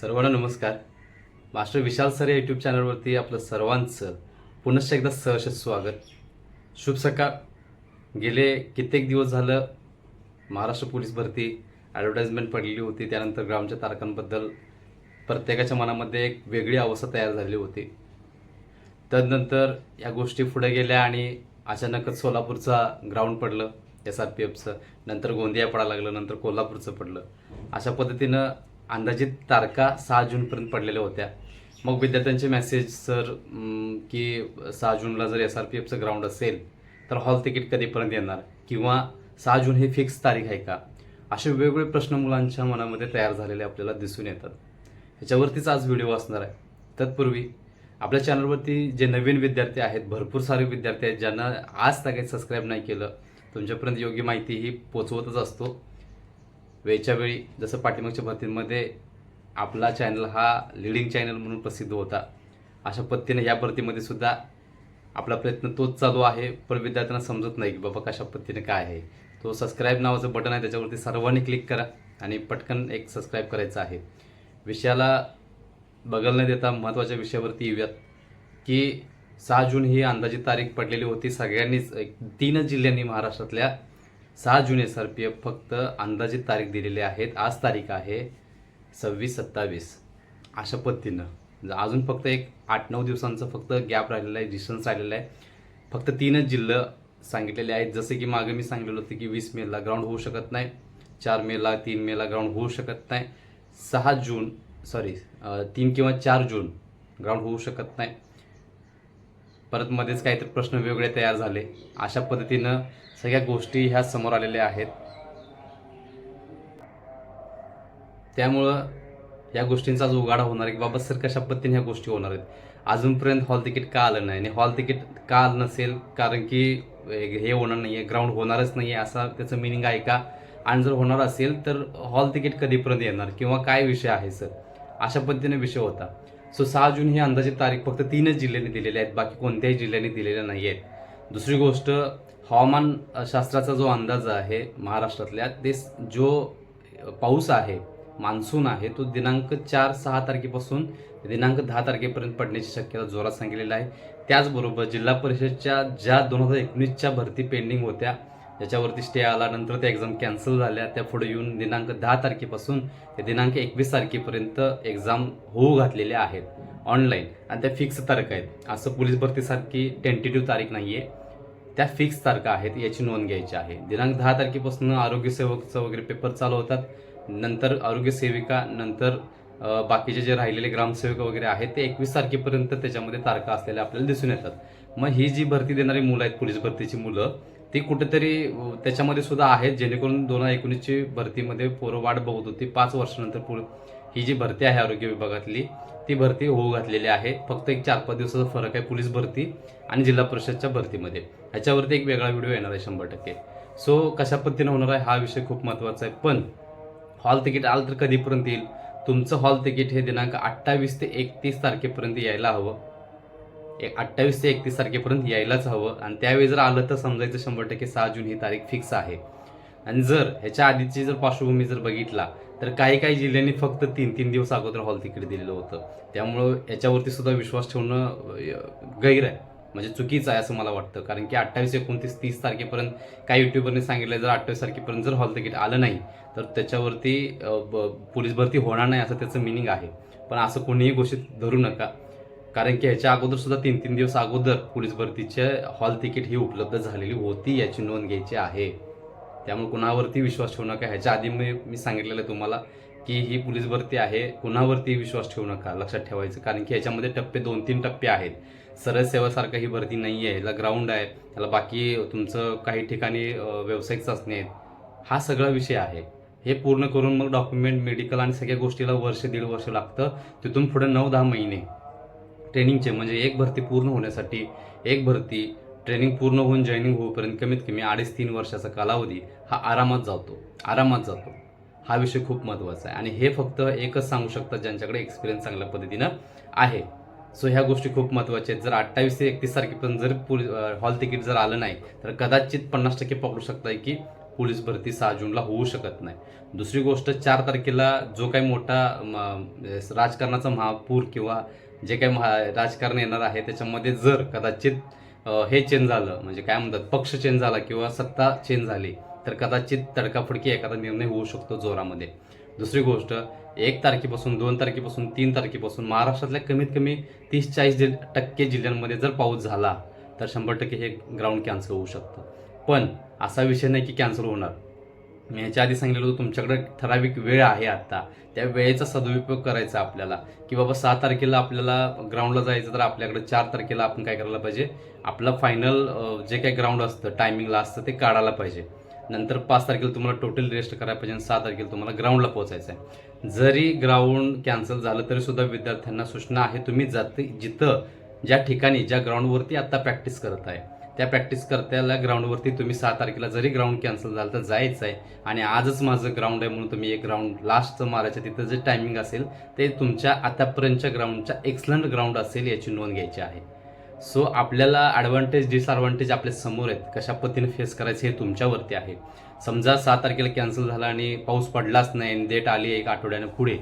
सर्वांना नमस्कार. Master Vishal sir या यूट्यूब चॅनलवरती आपलं सर्वांचं पुनश्च एकदा सहर्ष स्वागत. शुभ सकाळ. गेले कित्येक दिवस झालं महाराष्ट्र पोलीस भरती ॲडव्हर्टाईजमेंट पडलेली होती. त्यानंतर ग्रामच्या तारखांबद्दल प्रत्येकाच्या मनामध्ये एक वेगळी अवस्था तयार झाली होती. तदनंतर या गोष्टी पुढे गेल्या आणि अचानकच सोलापूरचा ग्राउंड पडलं एस आर पी एफचं नंतर गोंदिया पडायला लागलं नंतर कोल्हापूरचं पडलं. अशा पद्धतीनं अंदाजित तारखा सहा जूनपर्यंत पडलेल्या होत्या. मग विद्यार्थ्यांचे मेसेज सर की सहा जूनला जर एस आर पी एफचं ग्राउंड असेल तर हॉल तिकीट कधीपर्यंत येणार? किंवा सहा जून हे फिक्स तारीख आहे का? असे वेगवेगळे प्रश्न मुलांच्या मनामध्ये तयार झालेले आपल्याला दिसून येतात. ह्याच्यावरतीच आज व्हिडिओ असणार आहे. तत्पूर्वी आपल्या चॅनलवरती जे नवीन विद्यार्थी आहेत भरपूर सारे विद्यार्थी आहेत ज्यांना आज काही सबस्क्राईब नाही केलं तुमच्यापर्यंत योग्य माहिती ही पोचवतच असतो. वेळच्या वेळी जसं पाठीमागच्या भरतीमध्ये आपला चॅनल हा लिडिंग चॅनल म्हणून प्रसिद्ध होता अशा पद्धतीने या भरतीमध्ये सुद्धा आपला प्रयत्न तोच चालू आहे. पण विद्यार्थ्यांना समजत नाही की बाबा कशा पद्धतीने काय आहे. तो सबस्क्राईब नावाचं बटन आहे त्याच्यावरती सर्वांनी क्लिक करा आणि पटकन एक सबस्क्राईब करायचं आहे. विषयाला बगल न देता महत्त्वाच्या विषयावरती येऊयात की सहा जून ही अंदाजित तारीख पडलेली होती. सगळ्यांनीच एक तीनच जिल्ह्यांनी महाराष्ट्रातल्या सहा जून एस आर पी एफ फक्त अंदाजित तारीख दिलेली आहेत. आज तारीख आहे सव्वीस सत्तावीस. अशा पद्धतीनं. म्हणजे अजून फक्त एक आठ नऊ दिवसांचं फक्त गॅप राहिलेला आहे डिस्टन्स राहिलेलं आहे. फक्त तीनच जिल्हे सांगितलेले आहेत. जसे की मागे मी सांगितलेलं होतं की वीस मेला ग्राउंड होऊ शकत नाही चार मेला तीन मेला ग्राउंड होऊ शकत नाही. सहा जून सॉरी तीन किंवा चार जून ग्राउंड होऊ शकत नाही. परत मध्येच काहीतरी प्रश्न वेगळे तयार झाले. अशा पद्धतीनं सगळ्या गोष्टी ह्या समोर आलेल्या आहेत. त्यामुळं या गोष्टींचा जो उघाडा होणार आहे की बाबा सर कशा पद्धतीने ह्या गोष्टी होणार आहेत. अजूनपर्यंत हॉल तिकीट का आलं नाही आणि हॉल तिकीट का आलं नसेल? कारण की हे होणार नाही आहे ग्राउंड होणारच नाही आहे असा त्याचं मिनिंग आहे का? आणि जर होणार असेल तर हॉल तिकीट कधीपर्यंत येणार? किंवा काय विषय आहे सर? अशा पद्धतीने विषय होता. सो सहा जून ही अंदाजित तारीख फक्त तीनच जिल्ह्यांनी दिलेली आहेत बाकी कोणत्याही जिल्ह्यांनी दिलेल्या नाही आहेत. दुसरी गोष्ट हवामान शास्त्राचा जो अंदाज आहे महाराष्ट्रातल्या ते जो पाऊस आहे मान्सून आहे तो दिनांक चार सहा तारखेपासून दिनांक दहा तारखेपर्यंत पडण्याची शक्यता जोरात सांगितलेली आहे. त्याचबरोबर जिल्हा परिषदच्या ज्या दोन हजार एकोणीसच्या भरती पेंडिंग होत्या ज्याच्यावरती स्टे आला नंतर त्या एक्झाम कॅन्सल झाल्या. त्या पुढे येऊन दिनांक दहा तारखेपासून ते दिनांक एकवीस तारखेपर्यंत एक्झाम होऊ घातलेल्या आहेत ऑनलाईन आणि त्या फिक्स तारखा आहेत. असं पोलीस भरतीसारखी टेंटेटिव्ह तारीख नाही आहे त्या फिक्स तारखा आहेत याची नोंद घ्यायची आहे. दिनांक दहा तारखेपासून आरोग्य सेवकचं वगैरे पेपर चालू होतात. नंतर आरोग्य सेविका नंतर बाकीचे जे राहिलेले ग्रामसेवक वगैरे आहेत ते एकवीस तारखेपर्यंत त्याच्यामध्ये तारखा असलेल्या आपल्याला दिसून येतात. मग ही जी भरती देणारी मुलं आहेत पोलीस भरतीची मुलं ती कुठेतरी त्याच्यामध्ये सुद्धा आहेत जेणेकरून दोन हजार एकोणीसची भरतीमध्ये पोरं वाट बघत होती. पाच वर्षानंतर पुढे ही जी भरती आहे आरोग्य विभागातली ती भरती होऊ घातलेली आहे. फक्त एक चार पाच दिवसाचा फरक आहे पोलीस भरती आणि जिल्हा परिषदच्या भरतीमध्ये. ह्याच्यावरती एक वेगळा व्हिडिओ येणार आहे शंभर टक्के. सो कशा पद्धतीने होणार आहे हा विषय खूप महत्त्वाचा आहे. पण हॉल तिकीट आलं तर कधीपर्यंत येईल? तुमचं हॉल तिकीट हे दिनांक अठ्ठावीस ते एकतीस तारखेपर्यंत यायला हवं. एक अठ्ठावीस ते एकतीस तारखेपर्यंत यायलाच हवं. आणि त्यावेळी जर आलं तर समजायचं शंभर टक्के सहा जून ही तारीख फिक्स आहे. आणि जर ह्याच्या आधीची जर पार्श्वभूमी जर बघितला तर काही काही जिल्ह्यांनी फक्त तीन तीन दिवस अगोदर हॉल तिकीट दिलेलं होतं. त्यामुळं याच्यावरती सुद्धा विश्वास ठेवणं गैर आहे. म्हणजे चुकीचं आहे असं मला वाटतं. कारण की अठ्ठावीस एकोणतीस तीस तारखेपर्यंत काही युट्यूबरने सांगितलं जर अठ्ठावीस तारखेपर्यंत जर हॉल तिकीट आलं नाही तर त्याच्यावरती ब- पोलीस भरती होणार नाही असं त्याचं मिनिंग आहे. पण असं कोणीही घोषित धरू नका. कारण की ह्याच्या अगोदर सुद्धा तीन तीन दिवस अगोदर पोलीस भरतीचे हॉल तिकीट ही उपलब्ध झालेली होती याची नोंद घ्यायची आहे. त्यामुळे कुणावरती विश्वास ठेवू नका. ह्याच्या आधी मी मी सांगितलेलं आहे तुम्हाला की ही पोलीस भरती आहे. कुणावरती विश्वास ठेवू नका लक्षात ठेवायचं. कारण की ह्याच्यामध्ये टप्पे दोन तीन टप्पे आहेत. सरळ सेवासारखं ही भरती नाही आहे. याला ग्राउंड आहे. त्याला बाकी तुमचं काही ठिकाणी व्यावसायिक चाचणी आहेत. हा सगळा विषय आहे. हे पूर्ण करून मग डॉक्युमेंट मेडिकल आणि सगळ्या गोष्टीला वर्ष दीड वर्ष लागतं. तिथून पुढे नऊ दहा महिने. ट्रेनिंगचे म्हणजे एक भरती पूर्ण होण्यासाठी एक भरती ट्रेनिंग पूर्ण होऊन जॉईनिंग होईपर्यंत कमीत कमी अडीच तीन वर्षाचा कालावधी हा आरामात जातो आरामात जातो. हा विषय खूप महत्त्वाचा आहे आणि हे फक्त एकच सांगू शकतात ज्यांच्याकडे एक्सपिरियन्स चांगल्या पद्धतीनं आहे. सो ह्या गोष्टी खूप महत्त्वाच्या आहेत. जर अठ्ठावीस ते एकतीस तारखेपर्यंत जर पुल हॉल तिकीट जर आलं नाही तर कदाचित पन्नास टक्के पकडू शकताय की पोलीस भरती सहा जूनला होऊ शकत नाही. दुसरी गोष्ट चार तारखेला जो काही मोठा म, राजकारणाचा महापूर किंवा जे काही महा राजकारण येणार आहे त्याच्यामध्ये जर कदाचित हे चेंज झालं म्हणजे काय म्हणतात पक्ष चेंज झाला किंवा सत्ता चेंज झाली तर कदाचित तडकाफडकी एखादा निर्णय होऊ शकतो जोरामध्ये. दुसरी गोष्ट एक तारखेपासून दोन तारखेपासून तीन तारखेपासून महाराष्ट्रातल्या कमीत कमी तीस चाळीस जिल टक्के जिल्ह्यांमध्ये जर पाऊस झाला तर शंभर टक्के हे ग्राउंड कॅन्सल होऊ शकतं. पण असा विषय नाही की कॅन्सल होणार. मी ह्याच्या आधी सांगितलं होतं तुमच्याकडे ठराविक वेळ आहे आता त्या वेळेचा सदुपयोग करायचा आपल्याला. की बाबा सहा तारखेला आपल्याला ग्राउंडला जायचं तर आपल्याकडे चार तारखेला आपण काय करायला पाहिजे? आपलं फायनल जे काही ग्राउंड असतं टायमिंगला असतं ते काढायला पाहिजे. नंतर पाच तारखेला तुम्हाला टोटल रेस्ट करायला पाहिजे आणि सहा तारखेला तुम्हाला ग्राउंडला पोहोचायचं आहे. जरी ग्राउंड कॅन्सल झालं तरी सुद्धा विद्यार्थ्यांना सूचना आहे तुम्ही जाते जिथं ज्या ठिकाणी ज्या ग्राउंडवरती आत्ता प्रॅक्टिस करत आहे त्या प्रॅक्टिस करत्याला ग्राउंडवरती तुम्ही सहा तारखेला जरी ग्राउंड कॅन्सल झालं तर जायचं आहे. आणि आजच माझं ग्राउंड आहे म्हणून तुम्ही एक ग्राउंड लास्टचं मारायचं तिथं जे टायमिंग असेल ते तुमच्या आतापर्यंतच्या ग्राउंडच्या एक्सलंट ग्राउंड असेल याची नोंद घ्यायची आहे. सो आपल्याला ॲडव्हान्टेज डिसॲडव्हान्टेज आपल्यासमोर आहेत. कशा पद्धतीने फेस करायचे हे तुमच्यावरती आहे. समजा सहा तारखेला कॅन्सल झाला आणि पाऊस पडलाच नाही आणि डेट आली एक आठवड्यानं पुढे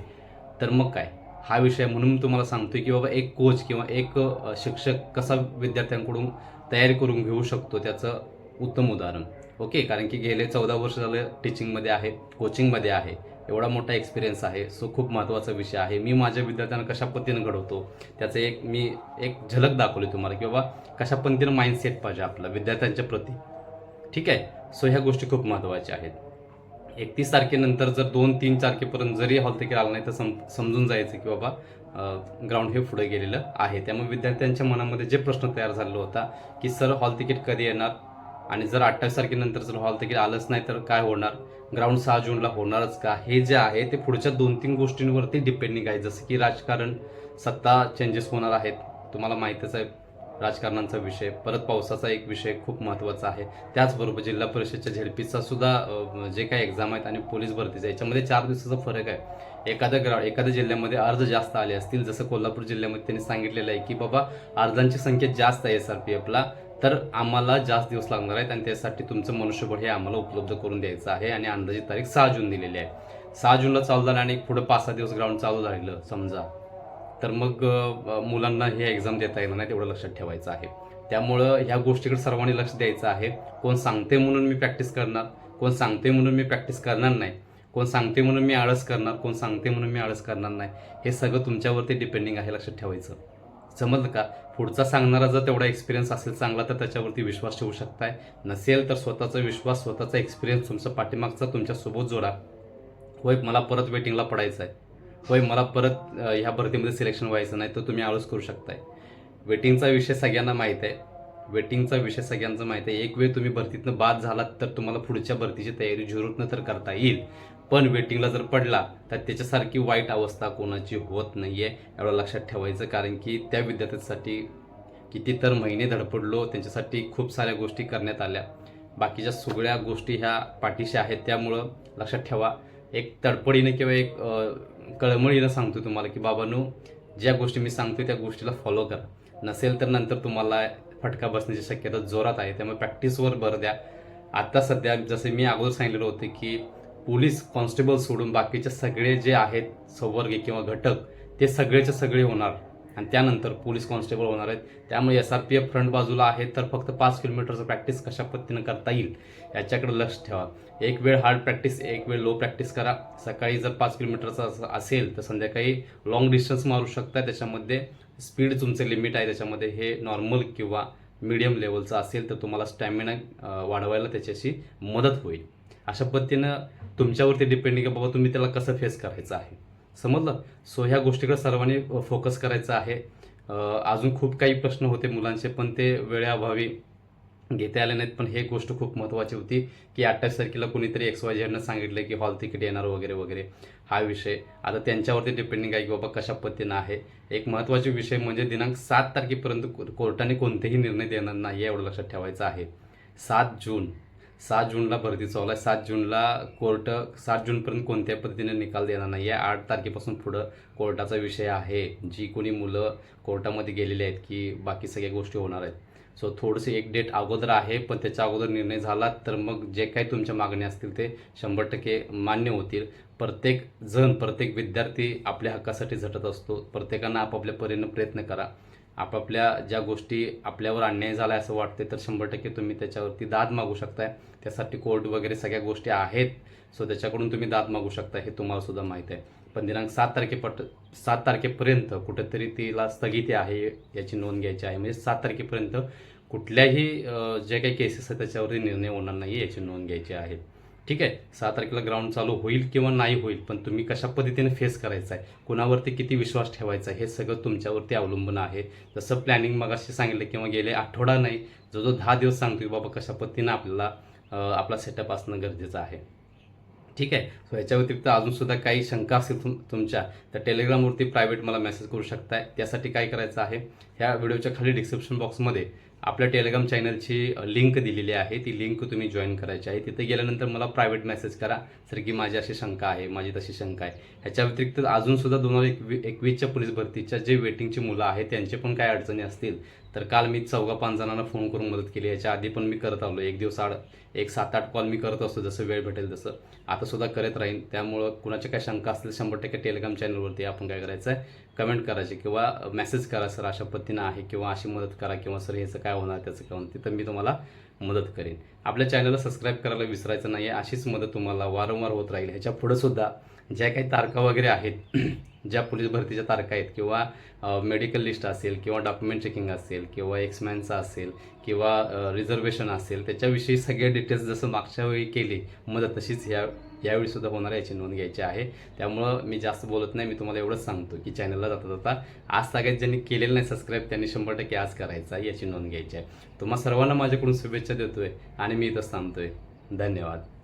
तर मग काय? हा विषय म्हणून तुम्हाला सांगतोय की बाबा एक कोच किंवा एक शिक्षक कसा विद्यार्थ्यांकडून तयारी करून घेऊ शकतो त्याचं उत्तम उदाहरण. ओके कारण की गेले चौदा वर्ष झालं टीचिंगमध्ये आहे कोचिंगमध्ये आहे. एवढा मोठा एक्सपिरियन्स आहे. सो खूप महत्त्वाचा विषय आहे. मी माझ्या विद्यार्थ्यांना कशा पद्धतीनं घडवतो? त्याचं एक मी एक झलक दाखवली तुम्हाला की बाबा कशा पद्धतीनं माइंडसेट पाहिजे आपला विद्यार्थ्यांच्या प्रती. ठीक आहे? सो ह्या गोष्टी खूप महत्त्वाच्या आहेत. एकतीस तारखेनंतर जर दोन तीन तारखेपर्यंत जरी हॉल तिकीट आलं नाही तर सम समजून जायचं की बाबा ग्राउंड हे पुढे गेलेलं आहे. त्यामुळे विद्यार्थ्यांच्या मनामध्ये जे प्रश्न तयार झालेला होता की सर हॉल तिकीट कधी येणार? आणि जर अठ्ठावीस तारखेनंतर जर हॉल तिकीट आलंच नाही तर काय होणार? ग्राउंड सहा जूनला होणारच का? हे जे आहे ते पुढच्या दोन तीन गोष्टींवरती डिपेंडिंग आहे जसं की राजकारण सत्ता चेंजेस होणार आहेत. तुम्हाला माहीतच आहे राजकारणाचा विषय परत पावसाचा एक विषय खूप महत्त्वाचा आहे. त्याचबरोबर जिल्हा परिषदच्या झेडपीचा सुद्धा जे काही एक्झाम आहेत आणि पोलीस भरतीचा याच्यामध्ये चार दिवसाचा फरक आहे. एखाद्या ग्रा एखाद्या जिल्ह्यामध्ये अर्ज जास्त आले असतील जसं कोल्हापूर जिल्ह्यामध्ये त्यांनी सांगितलेलं आहे की बाबा अर्जांची संख्या जास्त आहे एस आर पी एफला तर आम्हाला जास्त दिवस लागणार आहेत आणि त्यासाठी तुमचं मनुष्यबळ हे आम्हाला उपलब्ध करून द्यायचं आहे आणि अंदाजित तारीख सहा जून दिलेली आहे. सहा जूनला चालू झालं आणि पुढे पाच सहा दिवस ग्राउंड चालू राहिलं समजा. तर मग मुलांना हे एक्झाम देता येणार नाही तेवढं लक्षात ठेवायचं आहे. त्यामुळं ह्या गोष्टीकडे सर्वांनी लक्ष द्यायचं आहे. कोण सांगते म्हणून मी प्रॅक्टिस करणार कोण सांगते म्हणून मी प्रॅक्टिस करणार नाही कोण सांगते म्हणून मी आळस करणार कोण सांगते म्हणून मी आळस करणार नाही हे सगळं तुमच्यावरती डिपेंडिंग आहे लक्षात ठेवायचं. समजलं का? पुढचा सांगणारा जर तेवढा एक्सपिरियन्स असेल चांगला तर त्याच्यावरती विश्वास ठेवू शकताय. नसेल तर स्वतःचा विश्वास स्वतःचा एक्सपिरियन्स तुमचा पाठीमागचा तुमच्यासोबत जोडा. होय मला परत वेटिंगला पडायचं आहे होय मला परत ह्या भरतीमध्ये सिलेक्शन व्हायचं नाही तर तुम्ही आळस करू शकताय. वेटिंगचा विषय सगळ्यांना माहीत आहे. वेटिंगचा विषय सगळ्यांचा माहीत आहे. एक वेळ तुम्ही भरतीतनं बाद झालात तर तुम्हाला पुढच्या भरतीची तयारी झुरूतनं तर करता येईल. पण वेटिंगला जर पडला तर त्याच्यासारखी वाईट अवस्था कोणाची होत नाही आहे एवढं लक्षात ठेवायचं. कारण की त्या विद्यार्थ्यांसाठी किती तर महिने धडपडलो त्यांच्यासाठी खूप साऱ्या गोष्टी करण्यात आल्या. बाकीच्या सगळ्या गोष्टी ह्या पाठीशी आहेत त्यामुळं लक्षात ठेवा. एक तडपडीने किंवा एक कळमळीनं सांगतो तुम्हाला की बाबांनो ज्या गोष्टी मी सांगतो त्या गोष्टीला फॉलो करा. नसेल तर नंतर तुम्हाला फटका बसण्याची शक्यता जोरात आहे. त्यामुळे प्रॅक्टिसवर भर द्या. आत्ता सध्या जसे मी अगोदर सांगितलेलं होतं की पोलीस कॉन्स्टेबल सोडून बाकीचे सगळे जे आहेत संवर्गे किंवा घटक ते सगळेचे सगळे होणार. आणि त्यानंतर पोलीस कॉन्स्टेबल होणार आहेत. त्यामुळे S R P F front बाजूला आहे तर फक्त पाच किलोमीटरचं प्रॅक्टिस कशा पद्धतीनं करता येईल याच्याकडे लक्ष ठेवा. एक वेळ हार्ड प्रॅक्टिस एक वेळ लो प्रॅक्टिस करा. सकाळी जर पाच किलोमीटरचं असं असेल तर संध्याकाळी लॉंग डिस्टन्स मारू शकता त्याच्यामध्ये स्पीड तुमचं लिमिट आहे. त्याच्यामध्ये हे नॉर्मल किंवा मिडियम लेवलचं असेल तर तुम्हाला स्टॅमिना वाढवायला त्याच्याशी मदत होईल. अशा पद्धतीनं तुमच्यावरती डिपेंडिंग आहे बाबा तुम्ही त्याला कसं फेस करायचं आहे. समजलं? सो ह्या गोष्टीकडे सर्वांनी फोकस करायचं आहे. अजून खूप काही प्रश्न होते मुलांचे पण ते वेळेअभावी घेता आले नाहीत. पण हे गोष्ट खूप महत्त्वाची होती की अठ्ठावीस तारखेला कोणीतरी एक्स वाय झेडनं सांगितलं की हॉल तिकीट येणार वगैरे वगैरे. हा विषय. आता त्यांच्यावरती डिपेंडिंग आहे की बाबा कशा पद्धतीनं आहे. एक महत्त्वाचे विषय म्हणजे दिनांक सात तारखेपर्यंत कोर्टाने कोणतेही निर्णय देणार नाही एवढं लक्षात ठेवायचं आहे. सात जून. सात जूनला भरती चालू आहे. सात जूनला कोर्ट सात जूनपर्यंत कोणत्या पद्धतीने निकाल देणार नाही. आहे आठ तारखेपासून पुढं कोर्टाचा विषय आहे. जी कोणी मुलं कोर्टामध्ये गेलेली आहेत की बाकी सगळ्या गोष्टी होणार आहेत. सो थोडंसं एक डेट अगोदर आहे पण त्याच्या अगोदर निर्णय झाला तर मग जे काही तुमच्या मागण्या असतील ते शंभर टक्के मान्य होतील. प्रत्येक जण प्रत्येक विद्यार्थी आपल्या हक्कासाठी झटत असतो. प्रत्येकानं आपापल्या परीनं प्रयत्न करा. आपापल्या ज्या गोष्टी आपल्यावर अन्याय झाला असं वाटते तर शंभर टक्के तुम्ही त्याच्यावरती दाद मागू शकताय. त्यासाठी कोर्ट वगैरे सगळ्या गोष्टी आहेत. सो त्याच्याकडून तुम्ही दाद मागू शकता हे तुम्हाला सुद्धा माहीत आहे. पण दिनांक सात तारखेपट सात तारखेपर्यंत कुठेतरी तिला स्थगिती आहे याची नोंद घ्यायची आहे. म्हणजे सात तारखेपर्यंत कुठल्याही ज्या जे काही केसेस आहेत त्याच्यावरती निर्णय होणार नाही याची नोंद घ्यायची आहे. ठीक आहे? सहा तारखेला ग्राउंड चालू होईल किंवा नाही होईल पण तुम्ही कशा पद्धतीने फेस करायचा आहे कुणावरती किती विश्वास ठेवायचा आहे हे सगळं तुमच्यावरती अवलंबून आहे. जसं प्लॅनिंग मग असे सांगितलं किंवा गेले आठवडा नाही जो जो दहा दिवस सांगतो की बाबा कशा पद्धतीनं आपल्याला आपला सेटअप असणं गरजेचं आहे. ठीक आहे? सो याच्या व्यतिरिक्त अजूनसुद्धा काही शंका असतील तुम तुमच्या तर टेलिग्रामवरती प्रायव्हेट मला मेसेज करू शकताय. त्यासाठी काय करायचं आहे? ह्या व्हिडिओच्या खाली डिस्क्रिप्शन बॉक्समध्ये आपल्या टेलिग्राम चॅनलची लिंक दिलेली आहे. ती लिंक तुम्ही जॉईन करायची आहे. तिथे गेल्यानंतर मला प्रायव्हेट मेसेज करा. सर की माझी अशी शंका आहे माझी तशी शंका आहे. ह्याच्या व्यतिरिक्त अजूनसुद्धा दोन हजार एकवी एकवीसच्या पोलीस भरतीच्या जे वेटिंगची मुलं आहेत त्यांचे पण काय अडचणी असतील तर काल मी चौघा पाच जणांना फोन करून मदत केली. याच्या आधी पण मी करत आलो. एक दिवस आड एक सात आठ कॉल मी करत असतो जसं वेळ भेटेल तसं. आता सुद्धा करत राहीन. त्यामुळं कुणाच्या काय शंका असतील शंभर टक्के टेलिग्राम चॅनलवरती आपण काय करायचं आहे कमेंट करायची किंवा मेसेज करा सर अशा पद्धतीनं आहे किंवा अशी मदत करा किंवा सर ह्याचं काय होणार त्याचं काय होणार तिथं मी तुम्हाला मदत करेन. आपल्या चॅनलला सबस्क्राईब करायला विसरायचं नाही आहे अशीच मदत तुम्हाला वारंवार होत राहील. ह्याच्या पुढंसुद्धा ज्या काही तारखा वगैरे आहेत ज्या पोलीस भरतीच्या तारखा आहेत किंवा मेडिकल लिस्ट असेल किंवा डॉक्युमेंट चेकिंग असेल किंवा एक्समॅनचा असेल किंवा रिझर्वेशन असेल त्याच्याविषयी सगळे डिटेल्स जसं मागच्या वेळी केली मदत तशीच ह्या यावेळी सुद्धा होणार आहे याची नोंद घ्यायची आहे. त्यामुळं मी जास्त बोलत नाही मी तुम्हाला एवढंच सांगतो की चॅनलला जाता जाता आज सगळ्यात ज्यांनी केलेलं नाही सबस्क्राईब त्यांनी शंभर टक्के आज करायचा आहे याची नोंद घ्यायची आहे. तुम्हा सर्वांना माझ्याकडून शुभेच्छा देतोय आणि मी इथंच थांबतोय. धन्यवाद.